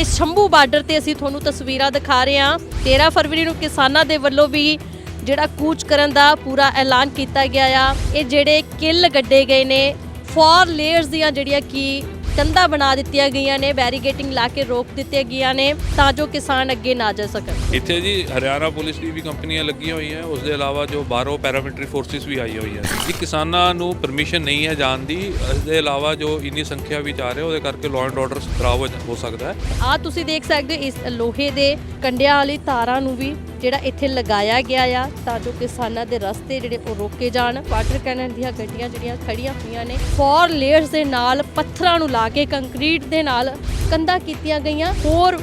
ਇਸ ਸ਼ੰਭੂ ਬਾਰਡਰ ਤੇ ਅਸੀਂ ਤੁਹਾਨੂੰ ਤਸਵੀਰਾਂ ਦਿਖਾ ਰਹੇ ਹਾਂ। 13 ਫਰਵਰੀ ਨੂੰ ਕਿਸਾਨਾਂ ਦੇ ਵੱਲੋਂ ਵੀ ਜਿਹੜਾ ਕੂਚ ਕਰਨ ਦਾ ਪੂਰਾ ਐਲਾਨ ਕੀਤਾ ਗਿਆ ਆ। ਇਹ ਜਿਹੜੇ ਕਿੱਲ ਗੱਡੇ ਗਏ ਨੇ ਫੋਰ ਲੇਅਰਸ ਦੀਆਂ ਜਿਹੜੀਆਂ ਕੀ ਕੰਧਾਂ ਬਣਾ ਦਿੱਤੀਆਂ ਗਈਆਂ ਨੇ ਬੈਰੀਗੇਟਿੰਗ ਲਾ ਕੇ ਰੋਕ ਦਿੱਤੀਆਂ ਗਈਆਂ ਨੇ ਤਾਂ ਜੋ ਕਿਸਾਨ ਅੱਗੇ ਨਾ ਜਾ ਸਕਣ। ਇੱਥੇ ਜੀ ਹਰਿਆਣਾ ਪੁਲਿਸ ਦੀ ਵੀ ਕੰਪਨੀਆਂ ਲੱਗੀਆਂ ਹੋਈਆਂ ਉਸ ਦੇ ਇਲਾਵਾ ਜੋ ਬਾਹਰੋਂ ਪੈਰਾਮਿਲਟਰੀ ਫੋਰਸਿਸ ਵੀ ਆਈ ਹੋਈਆਂ ਜੀ ਕਿਸਾਨਾਂ ਨੂੰ ਪਰਮਿਸ਼ਨ ਨਹੀਂ ਹੈ ਜਾਣ ਦੀ ਇਸ ਦੇ ਇਲਾਵਾ ਜੋ ਇੰਨੀ ਸੰਖਿਆ ਵਿੱਚ ਆ ਰਹੇ ਉਹਦੇ ਕਰਕੇ ਲਾਅ ਐਂਡ ਆਰਡਰ ਖਰਾਬ ਹੋ ਹੋ ਸਕਦਾ ਹੈ। ਆ ਤੁਸੀਂ ਦੇਖ ਸਕਦੇ ਹੋ ਇਸ ਲੋਹੇ ਦੇ ਕੰਡਿਆਂ ਵਾਲੀ ਤਾਰਾਂ ਨੂੰ ਵੀ ਜਿਹੜਾ ਇੱਥੇ ਲਗਾਇਆ ਗਿਆ ਆ ਤਾਂ ਜੋ ਕਿਸਾਨਾਂ ਦੇ ਰਸਤੇ ਜਿਹੜੇ ਉਹ ਰੋਕੇ ਜਾਣ। ਵਾਟਰ ਕੈਨਨ ਦੀਆਂ ਗੱਡੀਆਂ ਜਿਹੜੀਆਂ ਖੜੀਆਂ ਹੋਈਆਂ ਨੇ ਫੋਰ ਲੇਅਰਸ ਦੇ ਨਾਲ ਪੱਥਰਾਂ ਨੂੰ ਲਾ ਕੇ ਕੰਕਰੀਟ ਦੇ ਨਾਲ ਕੰਧਾਂ ਕੀਤੀਆਂ ਗਈਆਂ। ਹੋਰ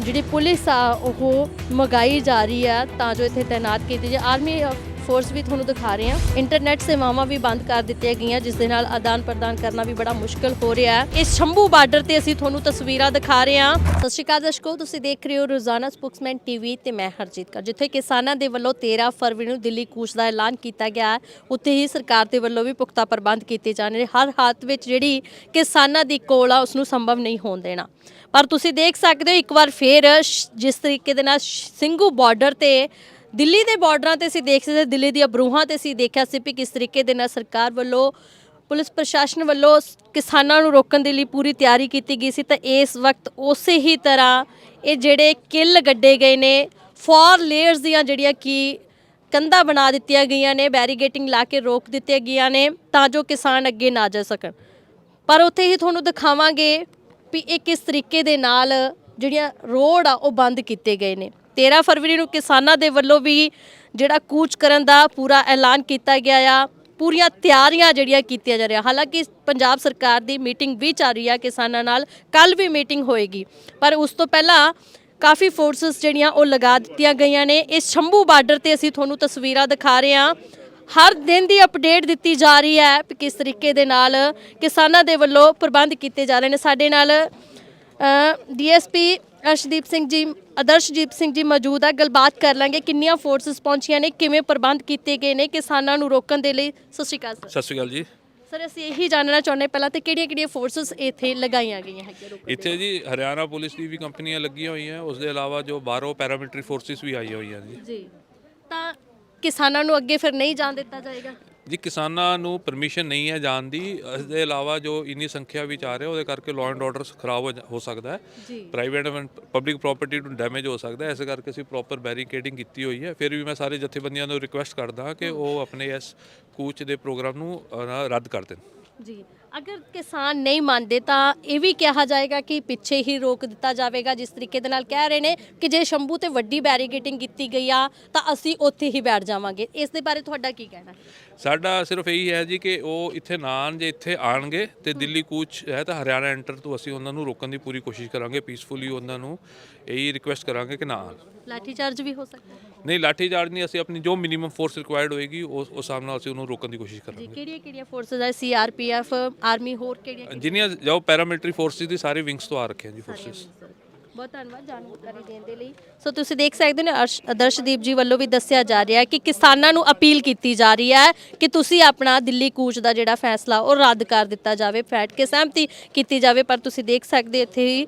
ਜਿਹੜੀ ਪੁਲਿਸ ਆ, ਉਹ ਮਗਾਈ ਜਾ ਰਹੀ ਆ, ਤਾਂ ਜੋ ਇੱਥੇ ਤਾਇਨਾਤ ਕੀਤੀ ਜਾਏ। ਆਰਮੀ ਫੋਰਸ ਵੀ ਤੁਹਾਨੂੰ ਦਿਖਾ ਰਹੇ ਹਾਂ। ਇੰਟਰਨੈਟ ਸੇਵਾਵਾਂ ਵੀ ਬੰਦ ਕਰ ਦਿੱਤੀਆਂ ਗਈਆਂ, ਜਿਸ ਦੇ ਨਾਲ ਆਦਾਨ ਪ੍ਰਦਾਨ ਕਰਨਾ ਵੀ ਬੜਾ ਮੁਸ਼ਕਲ ਹੋ ਰਿਹਾ ਹੈ। ਇਸ ਸ਼ੰਭੂ ਬਾਰਡਰ ਤੇ ਅਸੀਂ ਤੁਹਾਨੂੰ ਤਸਵੀਰਾਂ ਦਿਖਾ ਰਹੇ ਹਾਂ। ਸਤਿ ਸ਼੍ਰੀ ਅਕਾਲ ਦਰਸ਼ਕੋ, ਤੁਸੀਂ ਦੇਖ ਰਹੇ ਹੋ ਰੋਜ਼ਾਨਾ ਸਪੋਕਸਮੈਨ ਟੀਵੀ ਤੇ ਮੈਂ ਹਰਜੀਤ ਕੌਰ, ਜਿੱਥੇ ਕਿਸਾਨਾਂ ਦੇ ਵੱਲੋਂ 13 ਫਰਵਰੀ ਨੂੰ ਦਿੱਲੀ ਕੂਚ ਦਾ ਐਲਾਨ ਕੀਤਾ ਗਿਆ ਉੱਥੇ ਹੀ ਸਰਕਾਰ ਦੇ ਵੱਲੋਂ ਵੀ ਪੁਖਤਾ ਪ੍ਰਬੰਧ ਕੀਤੇ ਜਾਣੇ ਨੇ। ਹਰ ਹਾਲਤ ਵਿੱਚ ਜਿਹੜੀ ਕਿਸਾਨਾਂ ਦੀ ਕੋਲ ਆ ਉਸ ਨੂੰ ਸੰਭਵ ਨਹੀਂ ਹੋਣ ਦੇਣਾ। ਪਰ ਤੁਸੀਂ ਦੇਖ ਸਕਦੇ ਹੋ, ਇੱਕ ਵਾਰ ਫੇਰ ਜਿਸ ਤਰੀਕੇ ਦੇ ਨਾਲ ਸ਼- ਸਿੰਘੂ ਬਾਰਡਰ ਤੇ ਦਿੱਲੀ ਦੇ ਬਾਰਡਰਾਂ ਤੇ ਅਸੀਂ ਦੇਖ ਸਕਦੇ ਦਿੱਲੀ ਦੀਆਂ ਬਰੂਹਾਂ ਤੇ ਅਸੀਂ ਦੇਖਿਆ ਸੀ ਵੀ ਕਿਸ ਤਰੀਕੇ ਦੇ ਨਾਲ ਸਰਕਾਰ ਵੱਲੋਂ, ਪੁਲਿਸ ਪ੍ਰਸ਼ਾਸਨ ਵੱਲੋਂ ਕਿਸਾਨਾਂ ਨੂੰ ਰੋਕਣ ਦੇ ਲਈ ਪੂਰੀ ਤਿਆਰੀ ਕੀਤੀ ਗਈ ਸੀ ਤਾਂ ਇਸ ਵਕਤ ਉਸੇ ਹੀ ਤਰ੍ਹਾਂ ਇਹ ਜਿਹੜੇ ਕਿੱਲ ਗੱਡੇ ਗਏ ਨੇ, ਫੋਰ ਲੇਅਰਸ ਦੀਆਂ ਜਿਹੜੀਆਂ ਕੀ ਕੰਧਾਂ ਬਣਾ ਦਿੱਤੀਆਂ ਗਈਆਂ ਨੇ, ਬੈਰੀਗੇਟਿੰਗ ਲਾ ਕੇ ਰੋਕ ਦਿੱਤੀਆਂ ਗਈਆਂ ਨੇ ਤਾਂ ਜੋ ਕਿਸਾਨ ਅੱਗੇ ਨਾ ਜਾ ਸਕਣ। ਪਰ ਉੱਥੇ ਹੀ ਤੁਹਾਨੂੰ ਦਿਖਾਵਾਂਗੇ ਵੀ ਇਹ ਕਿਸ ਤਰੀਕੇ ਦੇ ਨਾਲ ਜਿਹੜੀਆਂ ਰੋਡ ਆ ਉਹ ਬੰਦ ਕੀਤੇ ਗਏ ਨੇ। 13 ਫਰਵਰੀ ਨੂੰ ਕਿਸਾਨਾਂ ਦੇ ਵੱਲੋਂ ਵੀ ਜਿਹੜਾ ਕੂਚ ਕਰਨ ਦਾ ਪੂਰਾ ਐਲਾਨ ਕੀਤਾ ਗਿਆ ਆ, ਪੂਰੀਆਂ ਤਿਆਰੀਆਂ ਜਿਹੜੀਆਂ ਕੀਤੀਆਂ ਜਾ ਰਹੀਆਂ। ਹਾਲਾਂਕਿ ਪੰਜਾਬ ਸਰਕਾਰ ਦੀ ਮੀਟਿੰਗ ਵੀ ਚੱਲ ਰਹੀ ਆ ਕਿਸਾਨਾਂ ਨਾਲ ਕੱਲ ਵੀ ਮੀਟਿੰਗ ਹੋਏਗੀ। ਪਰ ਉਸ ਤੋਂ ਪਹਿਲਾਂ ਕਾਫੀ ਫੋਰਸਸ ਜਿਹੜੀਆਂ ਉਹ ਲਗਾ ਦਿੱਤੀਆਂ ਗਈਆਂ ਨੇ। ਇਸ ਸ਼ੰਭੂ ਬਾਰਡਰ ਤੇ ਅਸੀਂ ਤੁਹਾਨੂੰ ਤਸਵੀਰਾਂ ਦਿਖਾ ਰਹੇ ਹਾਂ। ਹਰ ਦਿਨ ਦੀ ਅਪਡੇਟ ਦਿੱਤੀ ਜਾ ਰਹੀ ਹੈ ਕਿ ਕਿਸ ਤਰੀਕੇ ਦੇ ਨਾਲ ਕਿਸਾਨਾਂ ਦੇ ਵੱਲੋਂ ਪ੍ਰਬੰਧ ਕੀਤੇ ਜਾ ਰਹੇ ਨੇ। ਸਾਡੇ ਨਾਲ ਡੀਐਸਪੀ ਅਰਸ਼ਦੀਪ ਸਿੰਘ ਜੀ ਆਦਰਸ਼ਜੀਤ ਸਿੰਘ ਜੀ ਮੌਜੂਦ ਹੈ ਗੱਲਬਾਤ ਕਰ ਲਾਂਗੇ ਕਿੰਨੀਆਂ ਫੋਰਸਸ ਪਹੁੰਚੀਆਂ ਨੇ ਕਿਵੇਂ ਪ੍ਰਬੰਧ ਕੀਤੇ ਗਏ ਨੇ ਕਿਸਾਨਾਂ ਨੂੰ ਰੋਕਣ ਦੇ ਲਈ। ਸਤਿ ਸ਼੍ਰੀ ਅਕਾਲ ਸਰ। ਸਤਿ ਸ਼੍ਰੀ ਅਕਾਲ ਜੀ। ਸਰ ਅਸੀਂ ਇਹੀ ਜਾਣਨਾ ਚਾਹੁੰਦੇ ਪਹਿਲਾਂ ਤੇ ਕਿਹੜੀਆਂ ਕਿਹੜੀਆਂ ਫੋਰਸਸ ਇੱਥੇ ਲਗਾਈਆਂ ਗਈਆਂ ਹੈਗੀਆਂ ਰੋਕਣ ਦੇ ਇੱਥੇ ਜੀ ਹਰਿਆਣਾ ਪੁਲਿਸ ਦੀ ਵੀ ਕੰਪਨੀਆਂ ਲੱਗੀਆਂ ਹੋਈਆਂ ਉਸ ਦੇ ਇਲਾਵਾ ਜੋ ਬਾਹਰੋਂ ਪੈਰਾਮਿਲਟਰੀ ਫੋਰਸਿਸ ਵੀ ਆਈ ਹੋਈਆਂ ਜੀ। ਲਈ? ਜੀ। ਤਾਂ ਕਿਸਾਨਾਂ ਨੂੰ ਅੱਗੇ ਫਿਰ ਨਹੀਂ ਜਾਣ ਦਿੱਤਾ ਜਾਏਗਾ? ਜੀ ਕਿਸਾਨਾਂ ਨੂੰ ਪਰਮਿਸ਼ਨ ਨਹੀਂ ਹੈ ਜਾਣ ਦੀ। ਇਸ ਦੇ ਇਲਾਵਾ ਜੋ ਇੰਨੀ ਸੰਖਿਆ ਵਿੱਚ ਆ ਰਹੇ ਉਹਦੇ ਕਰਕੇ ਲਾਅ ਐਂਡ ਆਰਡਰ ਖਰਾਬ ਹੋ ਜਾ- ਹੋ ਸਕਦਾ ਹੈ। ਪ੍ਰਾਈਵੇਟ ਐਂਡ ਪਬਲਿਕ ਪ੍ਰਾਪਰਟੀ ਨੂੰ ਡੈਮੇਜ ਹੋ ਸਕਦਾ ਹੈ। ਇਸ ਕਰਕੇ ਅਸੀਂ ਪ੍ਰੋਪਰ ਬੈਰੀਕੇਡਿੰਗ ਕੀਤੀ ਹੋਈ ਹੈ। ਫਿਰ ਵੀ ਮੈਂ ਸਾਰੇ ਜਥੇਬੰਦੀਆਂ ਨੂੰ ਰਿਕੁਐਸਟ ਕਰਦਾ ਹਾਂ ਕਿ ਉਹ ਆਪਣੇ ਇਸ ਕੂਚ ਦੇ ਪ੍ਰੋਗਰਾਮ ਨੂੰ ਅ, ਰੱਦ ਕਰ ਦੇਣ। ਜੀ। ਅਗਰ ਕਿਸਾਨ ਨਹੀਂ ਮੰਨਦੇ ਤਾਂ ਇਹ ਵੀ ਕਿਹਾ ਜਾਏਗਾ ਕਿ ਪਿੱਛੇ ਹੀ ਰੋਕ ਦਿੱਤਾ ਜਾਵੇਗਾ। ਜਿਸ ਤਰੀਕੇ ਦੇ ਨਾਲ ਕਹਿ ਰਹੇ ਨੇ ਕਿ ਜੇ ਸ਼ੰਭੂ ਤੇ ਵੱਡੀ ਬੈਰੀਗੇਟਿੰਗ ਕੀਤੀ ਗਈ ਆ ਤਾਂ ਅਸੀਂ ਉੱਥੇ ਹੀ ਬੈਠ ਜਾਵਾਂਗੇ। ਇਸ ਦੇ ਬਾਰੇ ਤੁਹਾਡਾ ਕੀ ਕਹਿਣਾ ਹੈ? ਸਾਡਾ ਸਿਰਫ ਇਹੀ ਹੈ ਜੀ ਕਿ ਉਹ ਇੱਥੇ ਨਾ ਜੇ ਇੱਥੇ ਆਣਗੇ ਤੇ ਦਿੱਲੀ ਕੂਚ ਹੈ ਤਾਂ ਹਰਿਆਣਾ ਐਂਟਰ ਤੋਂ ਅਸੀਂ ਉਹਨਾਂ ਨੂੰ ਰੋਕਣ ਦੀ ਪੂਰੀ ਕੋਸ਼ਿਸ਼ ਕਰਾਂਗੇ ਪੀਸਫੁਲੀ ਉਹਨਾਂ ਨੂੰ ਇਹੀ ਰਿਕੁਐਸਟ ਕਰਾਂਗੇ ਕਿ ਨਾ ਲਾਠੀ ਚਾਰਜ ਵੀ ਹੋ ਸਕਦਾ ਹੈ? ਨਹੀਂ ਲਾਠੀ ਚਾਰਜ ਨਹੀਂ ਅਸੀਂ ਆਪਣੀ ਜੋ ਮਿਨੀਮਮ ਫੋਰਸ ਰਿਕੁਆਇਰਡ ਹੋਏਗੀ ਉਸ ਉਸ ਹਿਸਾਬ ਨਾਲ ਅਸੀਂ ਉਹਨੂੰ ਰੋਕਣ ਦੀ ਕੋਸ਼ਿਸ਼ ਜੀ ਕਰਾਂਗੇ। ਕਿਹੜੀਆਂ ਕਿਹੜੀਆਂ ਫੋਰਸਸ ਹੈ ਸੀਆਰਪੀਐਫ ਆਰਮੀ ਹੋਰ ਕਿਹੜੀਆਂ ਜਿੰਨੀਆਂ ਜੋ ਪੈਰਾਮਿਲਟਰੀ ਫੋਰਸਿਸ ਦੀ ਸਾਰੇ ਵਿੰਗਸ ਤੋਂ ਆ ਰੱਖੇ ਹਨ ਜੀ ਫੋਰਸਿਸ ਬਹੁਤ ਧੰਨਵਾਦ ਜਾਣਕਾਰੀ ਦੇਣ ਦੇ ਲਈ। ਸੋ ਤੁਸੀਂ ਦੇਖ ਸਕਦੇ ਹੋ ਅਰਸ਼- ਆਦਰਸ਼ਦੀਪ ਜੀ ਵੱਲੋਂ ਵੀ ਦੱਸਿਆ ਜਾ ਰਿਹਾ ਹੈ ਕਿ ਕਿਸਾਨਾਂ ਨੂੰ ਅਪੀਲ ਕੀਤੀ ਜਾ ਰਹੀ ਹੈ ਕਿ ਤੁਸੀਂ ਆਪਣਾ ਦਿੱਲੀ ਕੂਚ ਦਾ ਜਿਹੜਾ ਫੈਸਲਾ ਉਹ ਰੱਦ ਕਰ ਦਿੱਤਾ ਜਾਵੇ ਫੈਟ ਕੇ ਸਹਿਮਤੀ ਕੀਤੀ ਜਾਵੇ। ਪਰ ਤੁਸੀਂ ਦੇਖ ਸਕਦੇ ਇੱਥੇ ਹੀ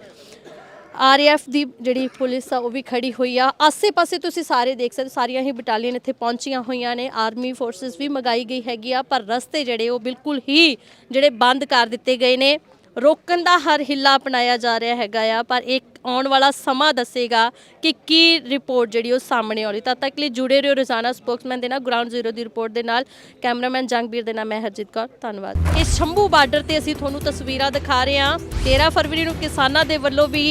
ਆਰਐਫ ਦੀ ਜਿਹੜੀ ਪੁਲਿਸ ਆ ਉਹ ਵੀ ਖੜੀ ਹੋਈ ਆ। ਆਸੇ-ਪਾਸੇ ਤੁਸੀਂ ਸਾਰੇ ਦੇਖ ਸਕਦੇ ਹੋ, ਸਾਰੀਆਂ ਹੀ ਬਟਾਲੀਅਨ ਇੱਥੇ ਪਹੁੰਚੀਆਂ ਹੋਈਆਂ ਨੇ। ਆਰਮੀ ਫੋਰਸਸ ਵੀ ਮਗਾਈ ਗਈ ਹੈਗੀ ਆ ਪਰ ਰਸਤੇ ਜਿਹੜੇ ਉਹ ਬਿਲਕੁਲ ਹੀ ਜਿਹੜੇ ਬੰਦ ਕਰ ਦਿੱਤੇ ਗਏ ਨੇ। ਰੋਕਣ ਦਾ ਹਰ ਹਿੱਲਾ ਅਪਣਾਇਆ ਜਾ ਰਿਹਾ ਹੈਗਾ ਆ, ਪਰ ਇੱਕ ਆਉਣ ਵਾਲਾ ਸਮਾਂ ਦੱਸੇਗਾ ਕਿ ਕੀ ਰਿਪੋਰਟ ਜਿਹੜੀ ਉਹ ਸਾਹਮਣੇ ਆਉਣੀ। ਤਦ ਤੱਕ ਲਈ ਜੁੜੇ ਰਹੋ ਰੋਜ਼ਾਨਾ ਸਪੋਕਸਮੈਨ ਦੇ ਨਾਲ ਗਰਾਊਂਡ ਜ਼ੀਰੋ ਦੀ ਰਿਪੋਰਟ ਦੇ ਨਾਲ। ਕੈਮਰਾਮੈਨ ਜੰਗਬੀਰ ਦੇ ਨਾਲ ਮੈਂ ਹਰਜੀਤ ਕੌਰ, ਧੰਨਵਾਦ। ਇਸ ਸ਼ੰਭੂ ਬਾਰਡਰ ਤੇ ਅਸੀਂ ਤੁਹਾਨੂੰ ਤਸਵੀਰਾਂ ਦਿਖਾ ਰਹੇ ਹਾਂ। 13 ਫਰਵਰੀ ਨੂੰ ਕਿਸਾਨਾਂ ਦੇ ਵੱਲੋਂ ਵੀ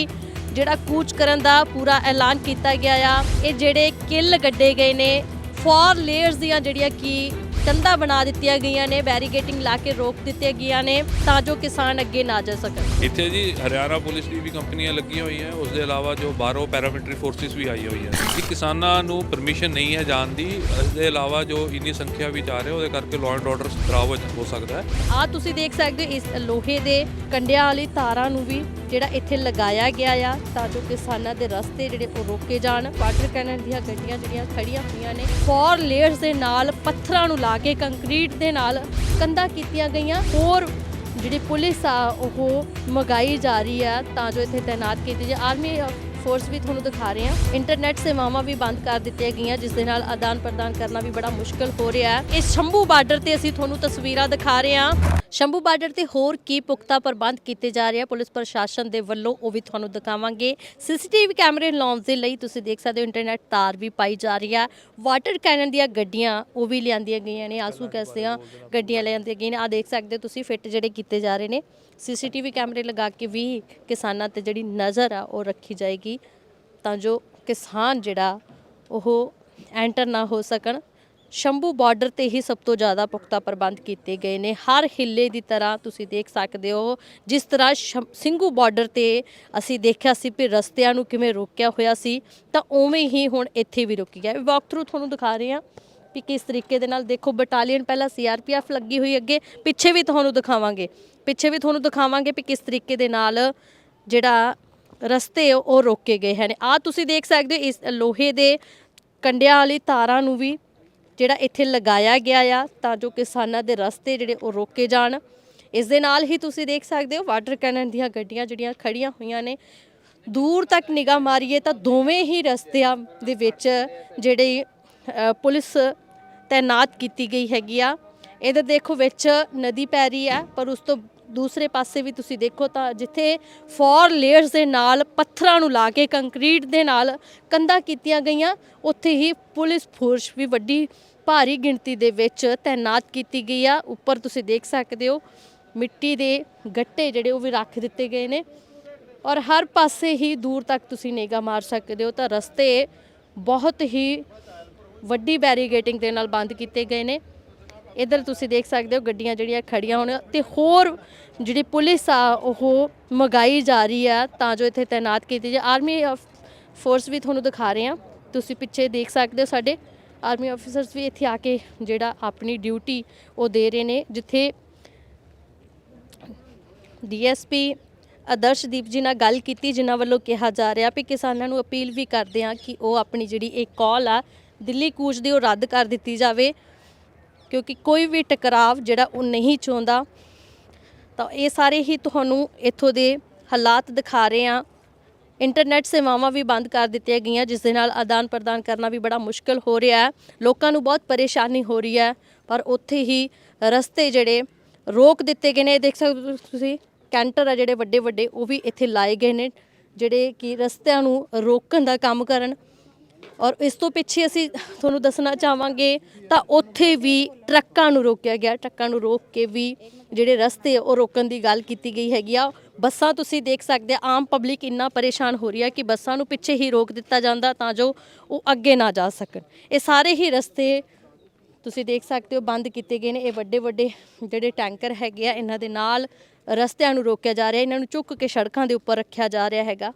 ਜਿਹੜਾ ਕੂਚ ਕਰਨ ਦਾ ਪੂਰਾ ਐਲਾਨ ਕੀਤਾ ਗਿਆ ਆ। ਇਹ ਜਿਹੜੇ ਕਿੱਲ ਗੱਡੇ ਗਏ ਨੇ ਫੋਰ ਲੇਅਰਸ ਦੀਆਂ ਜਿਹੜੀਆਂ ਕੀ ਕੰਧਾਂ ਬਣਾ ਦਿੱਤੀਆਂ ਗਈਆਂ ਨੇ ਬੈਰੀਗੇਟਿੰਗ ਲਾ ਕੇ ਰੋਕ ਦਿੱਤੀਆਂ ਗਈਆਂ ਨੇ ਤਾਂ ਜੋ ਕਿਸਾਨ ਅੱਗੇ ਨਾ ਜਾ ਸਕਣ। ਇੱਥੇ ਜੀ ਹਰਿਆਣਾ ਪੁਲਿਸ ਦੀ ਵੀ ਕੰਪਨੀਆਂ ਲੱਗੀਆਂ ਹੋਈਆਂ ਉਸ ਦੇ ਇਲਾਵਾ ਜੋ ਬਾਹਰੋਂ ਪੈਰਾਮਿਲਟਰੀ ਫੋਰਸਿਸ ਵੀ ਆਈ ਹੋਈਆਂ ਕਿ ਕਿਸਾਨਾਂ ਨੂੰ ਪਰਮਿਸ਼ਨ ਨਹੀਂ ਹੈ ਜਾਣ ਦੀ ਇਸ ਦੇ ਇਲਾਵਾ ਜੋ ਇੰਨੀ ਸੰਖਿਆ ਵਿੱਚ ਆ ਰਹੇ ਉਹਦੇ ਕਰਕੇ ਲਾਅ ਐਂਡ ਆਰਡਰ ਖਰਾਬ ਹੋ ਸਕਦਾ ਹੈ। ਆ ਤੁਸੀਂ ਦੇਖ ਸਕਦੇ ਹੋ ਇਸ ਲੋਹੇ ਦੇ ਕੰਡਿਆਂ ਵਾਲੀ ਤਾਰਾਂ ਨੂੰ ਵੀ ਜਿਹੜਾ ਇੱਥੇ ਲਗਾਇਆ ਗਿਆ ਆ, ਤਾਂ ਜੋ ਕਿਸਾਨਾਂ ਦੇ ਰਸਤੇ ਜਿਹੜੇ ਉਹ ਰੋਕੇ ਜਾਣ। ਵਾਟਰ ਕੈਨਨ ਦੀਆਂ ਗੱਡੀਆਂ ਜਿਹੜੀਆਂ ਖੜੀਆਂ ਹੋਈਆਂ ਨੇ ਫੋਰ ਲੇਅਰਸ ਦੇ ਨਾਲ ਪੱਥਰਾਂ ਨੂੰ ਲਾ ਕੇ ਕੰਕਰੀਟ ਦੇ ਨਾਲ ਕੰਧਾਂ ਕੀਤੀਆਂ ਗਈਆਂ। ਹੋਰ ਜਿਹੜੀ ਪੁਲਿਸ ਆ, ਉਹ ਮੰਗਾਈ ਜਾ ਰਹੀ ਆ, ਤਾਂ ਜੋ ਇੱਥੇ ਤਾਇਨਾਤ ਕੀਤੀ ਜਾਏ। ਆਰਮੀ ਫੋਰਸ ਵੀ ਤੁਹਾਨੂੰ ਦਿਖਾ ਰਹੇ ਹਾਂ। ਇੰਟਰਨੈਟ ਸੇਵਾਵਾਂ ਵੀ ਬੰਦ ਕਰ ਦਿੱਤੀਆਂ ਗਈਆਂ, ਜਿਸ ਦੇ ਨਾਲ ਆਦਾਨ ਪ੍ਰਦਾਨ ਕਰਨਾ ਵੀ ਬੜਾ ਮੁਸ਼ਕਲ ਹੋ ਰਿਹਾ ਹੈ। ਇਸ ਸ਼ੰਭੂ ਬਾਰਡਰ ਤੇ ਅਸੀਂ ਤੁਹਾਨੂੰ ਤਸਵੀਰਾਂ ਦਿਖਾ ਰਹੇ ਹਾਂ। ਸ਼ੰਭੂ ਬਾਰਡਰ ਤੇ ਹੋਰ ਕੀ ਪੁਖਤਾ ਪ੍ਰਬੰਧ ਕੀਤੇ ਜਾ ਰਹੇ ਆ? ਪੁਲਿਸ ਪ੍ਰਸ਼ਾਸਨ ਦੇ ਵੱਲੋਂ ਉਹ ਵੀ ਤੁਹਾਨੂੰ ਦਿਖਾਵਾਂਗੇ। ਸੀਸੀਟੀਵੀ ਕੈਮਰੇ ਲਾਉਣ ਦੇ ਲਈ ਤੁਸੀਂ ਦੇਖ ਸਕਦੇ ਹੋ ਇੰਟਰਨੈਟ ਤਾਰ ਵੀ ਪਾਈ ਜਾ ਰਹੀ ਆ ਵਾਟਰ ਕੈਨਨ ਦੀਆਂ ਗੱਡੀਆਂ ਉਹ ਵੀ ਲਿਆਂਦੀਆਂ ਗਈਆਂ ਨੇ ਆਸੂ ਕੈਸ ਦੀਆਂ ਗੱਡੀਆਂ ਲਿਆਂਦੀਆਂ ਗਈਆਂ ਨੇ। ਆ ਦੇਖ ਸਕਦੇ ਹੋ ਤੁਸੀਂ ਫਿੱਟ ਜਿਹੜੇ ਕੀਤੇ ਜਾ ਰਹੇ ਨੇ। ਸੀਸੀਟੀਵੀ ਕੈਮਰੇ ਲਗਾ ਕੇ ਵੀ ਕਿਸਾਨਾਂ ਤੇ ਜਿਹੜੀ ਨਜ਼ਰ ਆ ਉਹ ਰੱਖੀ ਜਾਏਗੀ ਤਾਂ ਜੋ ਕਿਸਾਨ ਜਿਹੜਾ ਉਹ ਐਂਟਰ ਨਾ ਹੋ ਸਕਣ। ਸ਼ੰਭੂ ਬਾਰਡਰ ਤੇ ਹੀ ਸਭ ਤੋਂ ਜ਼ਿਆਦਾ ਪੁਖਤਾ ਪ੍ਰਬੰਧ ਕੀਤੇ ਗਏ ਨੇ। ਹਰ ਹਿੱਲੇ ਦੀ ਤਰ੍ਹਾਂ ਤੁਸੀਂ ਦੇਖ ਸਕਦੇ ਹੋ, ਜਿਸ ਤਰ੍ਹਾਂ ਸ਼ੰ- ਸਿੰਘੂ ਬਾਰਡਰ ਤੇ ਅਸੀਂ ਦੇਖਿਆ ਸੀ ਵੀ ਰਸਤਿਆਂ ਨੂੰ ਕਿਵੇਂ ਰੋਕਿਆ ਹੋਇਆ ਸੀ, ਤਾਂ ਉਵੇਂ ਹੀ ਹੁਣ ਇੱਥੇ ਵੀ ਰੁਕੀ ਗਿਆ ਵਾਕ ਥਰੂ ਤੁਹਾਨੂੰ ਦਿਖਾ ਰਹੇ ਹਾਂ। ਵੀ ਕਿਸ ਤਰੀਕੇ ਦੇ ਨਾਲ ਦੇਖੋ ਬਟਾਲੀਅਨ ਪਹਿਲਾਂ ਸੀਆਰਪੀਐਫ ਲੱਗੀ ਹੋਈ ਅੱਗੇ, ਪਿੱਛੇ ਵੀ ਤੁਹਾਨੂੰ ਦਿਖਾਵਾਂਗੇ। ਪਿੱਛੇ ਵੀ ਤੁਹਾਨੂੰ ਦਿਖਾਵਾਂਗੇ ਵੀ ਕਿਸ ਤਰੀਕੇ ਦੇ ਨਾਲ ਜਿਹੜਾ ਰਸਤੇ ਉਹ ਰੋਕੇ ਗਏ ਹਨ। ਆ ਤੁਸੀਂ ਦੇਖ ਸਕਦੇ ਹੋ ਇਸ ਲੋਹੇ ਦੇ ਕੰਡਿਆਂ ਵਾਲੀ ਤਾਰਾਂ ਨੂੰ ਵੀ ਜਿਹੜਾ ਇੱਥੇ ਲਗਾਇਆ ਗਿਆ ਆ, ਤਾਂ ਜੋ ਕਿਸਾਨਾਂ ਦੇ ਰਸਤੇ ਜਿਹੜੇ ਉਹ ਰੋਕੇ ਜਾਣ। ਇਸ ਦੇ ਨਾਲ ਹੀ ਤੁਸੀਂ ਦੇਖ ਸਕਦੇ ਹੋ ਵਾਟਰ ਕੈਨਨ ਦੀਆਂ ਗੱਡੀਆਂ ਜਿਹੜੀਆਂ ਖੜੀਆਂ ਹੋਈਆਂ ਨੇ। ਦੂਰ ਤੱਕ ਨਿਗਾਹ ਮਾਰੀਏ ਤਾਂ ਦੋਵੇਂ ਹੀ ਰਸਤਿਆਂ ਦੇ ਵਿੱਚ ਜਿਹੜੇ ਪੁਲਿਸ ਤਾਇਨਾਤ ਕੀਤੀ ਗਈ ਹੈਗੀ ਆ ਇਹਦੇ ਦੇਖੋ ਵਿੱਚ ਨਦੀ ਪੈ ਰਹੀ ਹੈ ਪਰ ਉਸ ਤੋਂ ਦੂਸਰੇ ਪਾਸੇ ਵੀ ਤੁਸੀਂ ਦੇਖੋ ਤਾਂ ਜਿੱਥੇ ਫੋਰ ਲੇਅਰਸ ਦੇ ਨਾਲ ਪੱਥਰਾਂ ਨੂੰ ਲਾ ਕੇ ਕੰਕਰੀਟ ਦੇ ਨਾਲ ਕੰਧਾਂ ਕੀਤੀਆਂ ਗਈਆਂ ਉੱਥੇ ਹੀ ਪੁਲਿਸ ਫੋਰਸ ਵੀ ਵੱਡੀ ਭਾਰੀ ਗਿਣਤੀ ਦੇ ਵਿੱਚ ਤਾਇਨਾਤ ਕੀਤੀ ਗਈ ਆ ਉੱਪਰ ਤੁਸੀਂ ਦੇਖ ਸਕਦੇ ਹੋ ਮਿੱਟੀ ਦੇ ਗੱਟੇ ਜਿਹੜੇ ਉਹ ਵੀ ਰੱਖ ਦਿੱਤੇ ਗਏ ਨੇ ਔਰ ਹਰ ਪਾਸੇ ਹੀ ਦੂਰ ਤੱਕ ਤੁਸੀਂ ਨਿਗਾਹ ਮਾਰ ਸਕਦੇ ਹੋ ਤਾਂ ਰਸਤੇ ਬਹੁਤ ਹੀ ਵੱਡੀ ਬੈਰੀਗੇਟਿੰਗ ਦੇ ਨਾਲ ਬੰਦ ਕੀਤੇ ਗਏ ਨੇ। ਇਧਰ ਤੁਸੀਂ ਦੇਖ ਸਕਦੇ ਹੋ ਗੱਡੀਆਂ ਜਿਹੜੀਆਂ ਖੜੀਆਂ ਹੋਣ ਤੇ ਹੋਰ ਜਿਹੜੀ ਪੁਲਿਸ ਆ, ਉਹ ਮੰਗਾਈ ਜਾ ਰਹੀ ਆ, ਤਾਂ ਜੋ ਇੱਥੇ ਤਾਇਨਾਤ ਕੀਤੀ ਜਾ ਆਰਮੀ ਫੋਰਸ ਵੀ ਤੁਹਾਨੂੰ ਦਿਖਾ ਰਹੇ ਆ ਤੁਸੀਂ ਪਿੱਛੇ ਦੇਖ ਸਕਦੇ ਹੋ ਸਾਡੇ ਆਰਮੀ ਆਫੀਸਰਸ ਵੀ ਇੱਥੇ ਆ ਕੇ ਜਿਹੜਾ ਆਪਣੀ ਡਿਊਟੀ ਉਹ ਦੇ ਰਹੇ ਨੇ, ਜਿੱਥੇ ਡੀਐਸਪੀ ਆਦਰਸ਼ਦੀਪ ਜੀ ਨਾਲ ਗੱਲ ਕੀਤੀ, ਜਿਨ੍ਹਾਂ ਵੱਲੋਂ ਕਿਹਾ ਜਾ ਰਿਹਾ ਵੀ ਕਿਸਾਨਾਂ ਨੂੰ ਅਪੀਲ ਵੀ ਕਰਦੇ ਆ ਕਿ ਉਹ ਆਪਣੀ ਜਿਹੜੀ ਇਹ ਕਾਲ ਆ ਦਿੱਲੀ ਕੂਚ ਦੀ ਉਹ ਰੱਦ ਕਰ ਦਿੱਤੀ ਜਾਵੇ, ਕਿਉਂਕਿ ਕੋਈ ਵੀ ਟਕਰਾਵ ਜਿਹੜਾ ਉਹ ਨਹੀਂ ਚਾਹੁੰਦਾ। ਤਾਂ ਇਹ ਸਾਰੇ ਹੀ ਤੁਹਾਨੂੰ ਇੱਥੋਂ ਦੇ ਹਾਲਾਤ ਦਿਖਾ ਰਹੇ ਆ ਇੰਟਰਨੈਟ ਸੇਵਾਵਾਂ ਵੀ ਬੰਦ ਕਰ ਦਿੱਤੀਆਂ ਗਈਆਂ, ਜਿਸ ਦੇ ਨਾਲ ਆਦਾਨ ਪ੍ਰਦਾਨ ਕਰਨਾ ਵੀ ਬੜਾ ਮੁਸ਼ਕਲ ਹੋ ਰਿਹਾ ਹੈ। ਲੋਕਾਂ ਨੂੰ ਬਹੁਤ ਪਰੇਸ਼ਾਨੀ ਹੋ ਰਹੀ ਹੈ, ਪਰ ਉੱਥੇ ਹੀ ਰਸਤੇ ਜਿਹੜੇ ਰੋਕ ਦਿੱਤੇ ਗਏ ਨੇ ਦੇਖ ਸਕਦੇ ਹੋ ਤੁਸੀਂ, ਕੈਂਟਰ ਆ ਜਿਹੜੇ ਵੱਡੇ ਵੱਡੇ ਉਹ ਵੀ ਇੱਥੇ ਲਾਏ ਗਏ ਨੇ, ਜਿਹੜੇ ਕਿ ਰਸਤਿਆਂ ਨੂੰ ਰੋਕਣ ਦਾ ਕੰਮ ਕਰਨ। ਔਰ ਇਸ ਤੋਂ ਪਿੱਛੇ ਅਸੀਂ ਤੁਹਾਨੂੰ ਦੱਸਣਾ ਚਾਹਾਂਗੇ ਤਾਂ ਉੱਥੇ ਵੀ ਟਰੱਕਾਂ ਨੂੰ ਰੋਕਿਆ ਗਿਆ। ਟਰੱਕਾਂ ਨੂੰ ਰੋਕ ਕੇ ਵੀ ਜਿਹੜੇ ਰਸਤੇ ਉਹ ਰੋਕਣ ਦੀ ਗੱਲ ਕੀਤੀ ਗਈ ਹੈਗੀ ਆ। ਬੱਸਾਂ ਤੁਸੀਂ ਦੇਖ ਸਕਦੇ ਆਮ ਪਬਲਿਕ ਇੰਨਾ ਪਰੇਸ਼ਾਨ ਹੋ ਰਹੀ ਹੈ ਕਿ ਬੱਸਾਂ ਨੂੰ ਪਿੱਛੇ ਹੀ ਰੋਕ ਦਿੱਤਾ ਜਾਂਦਾ ਤਾਂ ਜੋ ਉਹ ਅੱਗੇ ਨਾ ਜਾ ਸਕਣ। ਇਹ ਸਾਰੇ ਹੀ ਰਸਤੇ ਤੁਸੀਂ ਦੇਖ ਸਕਦੇ ਹੋ ਬੰਦ ਕੀਤੇ ਗਏ ਨੇ। ਇਹ ਵੱਡੇ ਵੱਡੇ ਜਿਹੜੇ ਟੈਂਕਰ ਹੈਗੇ ਆ, ਇਹਨਾਂ ਦੇ ਨਾਲ ਰਸਤਿਆਂ ਨੂੰ ਰੋਕਿਆ ਜਾ ਰਿਹਾ, ਇਹਨਾਂ ਨੂੰ ਚੁੱਕ ਕੇ ਸੜਕਾਂ ਦੇ ਉੱਪਰ ਰੱਖਿਆ ਜਾ ਰਿਹਾ ਹੈਗਾ।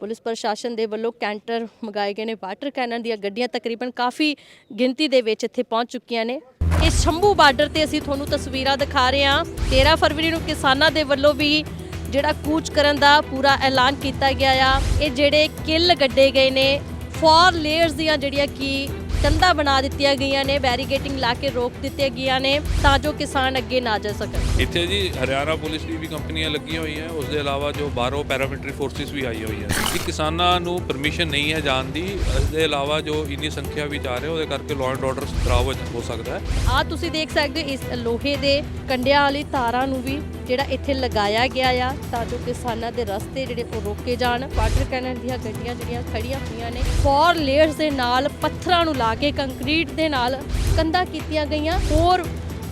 ਪੁਲਿਸ ਪ੍ਰਸ਼ਾਸਨ ਦੇ ਵੱਲੋਂ ਕੈਂਟਰ ਮੰਗਾਏ ਗਏ ਨੇ। ਵਾਟਰ ਕੈਨਨ ਦੀਆਂ ਗੱਡੀਆਂ ਤਕਰੀਬਨ ਕਾਫੀ ਗਿਣਤੀ ਦੇ ਵਿੱਚ ਇੱਥੇ ਪਹੁੰਚ ਚੁੱਕੀਆਂ ਨੇ। ਇਹ ਸ਼ੰਭੂ ਬਾਰਡਰ ਤੇ ਅਸੀਂ ਤੁਹਾਨੂੰ ਤਸਵੀਰਾਂ ਦਿਖਾ ਰਹੇ ਹਾਂ। 13 ਫਰਵਰੀ ਨੂੰ ਕਿਸਾਨਾਂ ਦੇ ਵੱਲੋਂ ਵੀ ਜਿਹੜਾ ਕੂਚ ਕਰਨ ਦਾ ਪੂਰਾ ਐਲਾਨ ਕੀਤਾ ਗਿਆ ਆ। ਇਹ ਜਿਹੜੇ ਕਿੱਲ ਗੱਡੇ ਗਏ ਨੇ, ਫੋਰ ਲੇਅਰਸ ਦੀਆਂ ਜਿਹੜੀਆਂ ਕੀ ਕੰਧਾਂ ਬਣਾ ਦਿੱਤੀਆਂ ਗਈਆਂ ਨੇ ਬੈਰੀਗੇਟਿੰਗ ਲਾ ਕੇ ਰੋਕ ਦਿੱਤੀਆਂ ਗਈਆਂ ਨੇ ਤਾਂ ਜੋ ਕਿਸਾਨ ਅੱਗੇ ਨਾ ਜਾ ਸਕਣ। ਇੱਥੇ ਜੀ ਹਰਿਆਣਾ ਪੁਲਿਸ ਦੀ ਵੀ ਕੰਪਨੀਆਂ ਲੱਗੀਆਂ ਹੋਈਆਂ ਉਸ ਦੇ ਇਲਾਵਾ ਜੋ ਬਾਹਰੋਂ ਪੈਰਾਮਿਲਟਰੀ ਫੋਰਸਿਸ ਵੀ ਆਈ ਹੋਈ ਹੈ ਕਿ ਕਿਸਾਨਾਂ ਨੂੰ ਪਰਮਿਸ਼ਨ ਨਹੀਂ ਹੈ ਜਾਣ ਦੀ ਇਸ ਦੇ ਇਲਾਵਾ ਜੋ ਇੰਨੀ ਸੰਖਿਆ ਵਿੱਚ ਆ ਰਹੇ ਉਹਦੇ ਕਰਕੇ ਲਾਅ ਐਂਡ ਆਰਡਰ ਖਰਾਬ ਹੋ- ਹੋ ਸਕਦਾ ਹੈ। ਆ ਤੁਸੀਂ ਦੇਖ ਸਕਦੇ ਹੋ ਇਸ ਲੋਹੇ ਦੇ ਕੰਡਿਆਂ ਵਾਲੀ ਤਾਰਾਂ ਨੂੰ ਵੀ ਜਿਹੜਾ ਇੱਥੇ ਲਗਾਇਆ ਗਿਆ ਆ ਤਾਂ ਜੋ ਕਿਸਾਨਾਂ ਦੇ ਰਸਤੇ ਜਿਹੜੇ ਉਹ ਰੋਕੇ ਜਾਣ। ਵਾਟਰ ਕੈਨਨ ਦੀਆਂ ਗੱਡੀਆਂ ਜਿਹੜੀਆਂ ਖੜੀਆਂ ਹੋਈਆਂ ਨੇ ਫੋਰ ਲੇਅਰਸ ਦੇ ਨਾਲ ਪੱਥਰਾਂ ਨੂੰ ਲਾ ਕੇ ਕੰਕਰੀਟ ਦੇ ਨਾਲ ਕੰਧਾਂ ਕੀਤੀਆਂ ਗਈਆਂ। ਹੋਰ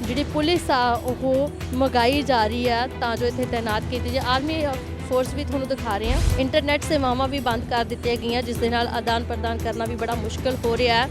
ਜਿਹੜੀ ਪੁਲਿਸ ਆ, ਉਹ ਮੰਗਾਈ ਜਾ ਰਹੀ ਆ, ਤਾਂ ਜੋ ਇੱਥੇ ਤਾਇਨਾਤ ਕੀਤੀ ਜਾਏ। ਆਰਮੀ ਫੋਰਸ ਵੀ ਤੁਹਾਨੂੰ ਦਿਖਾ ਰਹੇ ਹਾਂ। ਇੰਟਰਨੈਟ ਸੇਵਾਵਾਂ ਵੀ ਬੰਦ ਕਰ ਦਿੱਤੀਆਂ ਗਈਆਂ, ਜਿਸ ਦੇ ਨਾਲ ਆਦਾਨ ਪ੍ਰਦਾਨ ਕਰਨਾ ਵੀ ਬੜਾ ਮੁਸ਼ਕਲ ਹੋ ਰਿਹਾ ਹੈ।